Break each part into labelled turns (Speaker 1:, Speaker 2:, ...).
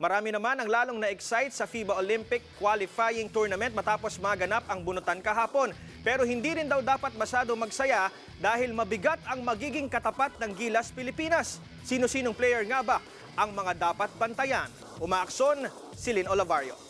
Speaker 1: Marami naman ang lalong na-excite sa FIBA Olympic qualifying tournament matapos maganap ang bunutan kahapon. Pero hindi rin daw dapat masyado magsaya dahil mabigat ang magiging katapat ng Gilas Pilipinas. Sino-sinong player nga ba ang mga dapat bantayan? Umaaksyon, Silin Olavario.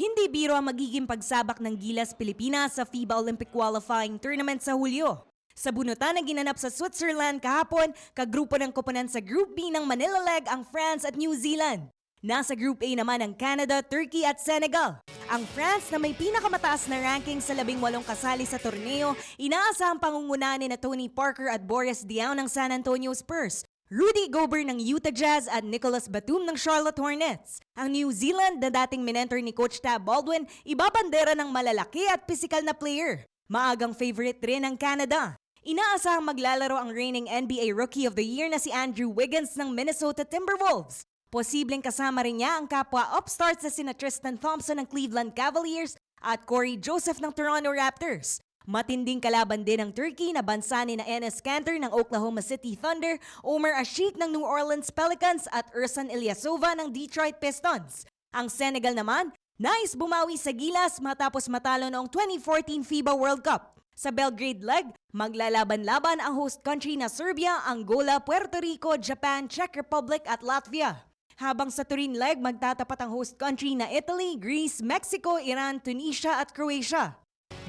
Speaker 2: Hindi biro ang magiging pagsabak ng Gilas Pilipinas sa FIBA Olympic Qualifying Tournament sa Hulyo. Sa bunutan na ginanap sa Switzerland kahapon, kagrupo ng koponan sa Group B ng Manila Leg ang France at New Zealand. Nasa Group A naman ang Canada, Turkey at Senegal. Ang France na may pinakamataas na ranking sa labing walong kasali sa torneo, inaasahang pangungunahan ni na Tony Parker at Boris Diaw ng San Antonio Spurs. Rudy Gobert ng Utah Jazz at Nicholas Batum ng Charlotte Hornets. Ang New Zealand na dating minentor ni Coach Tab Baldwin, ibabandera ng malalaki at pisikal na player. Maagang favorite rin ang Canada. Inaasahang maglalaro ang reigning NBA Rookie of the Year na si Andrew Wiggins ng Minnesota Timberwolves. Posibleng kasama rin niya ang kapwa upstarts na sina Tristan Thompson ng Cleveland Cavaliers at Corey Joseph ng Toronto Raptors. Matinding kalaban din ng Turkey na bansa ni na Enes Kanter ng Oklahoma City Thunder, Omer Ashik ng New Orleans Pelicans at Ursan Ilyasova ng Detroit Pistons. Ang Senegal naman, nais bumawi sa gilas matapos matalo noong 2014 FIBA World Cup. Sa Belgrade leg, maglalaban-laban ang host country na Serbia, Angola, Puerto Rico, Japan, Czech Republic at Latvia. Habang sa Turin leg, magtatapat ang host country na Italy, Greece, Mexico, Iran, Tunisia at Croatia.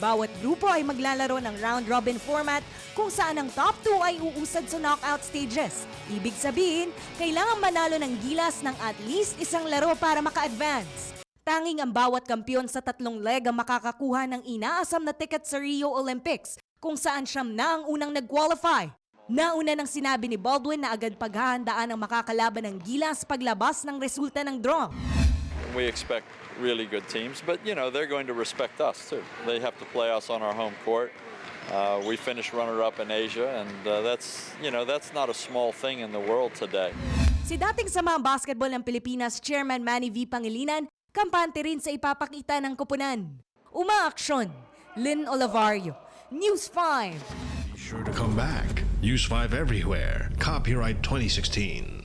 Speaker 2: Bawat grupo ay maglalaro ng round-robin format kung saan ang top 2 ay uusad sa knockout stages. Ibig sabihin, kailangan manalo ng gilas ng at least isang laro para maka-advance. Tanging ang bawat kampiyon sa tatlong leg ang makakakuha ng inaasam na ticket sa Rio Olympics kung saan siyam na ang unang nag-qualify. Nauna nang sinabi ni Baldwin na agad paghahandaan ang makakalaban ng gilas paglabas ng resulta ng draw.
Speaker 3: We expect really good teams, but you know they're going to respect us too. They have to play us on our home court. Uh, we finished runner-up in Asia, and uh, that's you know that's not a small thing in the world today.
Speaker 2: Si dating samaang basketball ng Pilipinas Chairman Manny V. Pangilinan, kampante rin sa ipapakita ng kupunan. Umaaksyon, Lynn Olivario, News 5.
Speaker 4: Be sure to come back. Use 5 everywhere. Copyright 2016.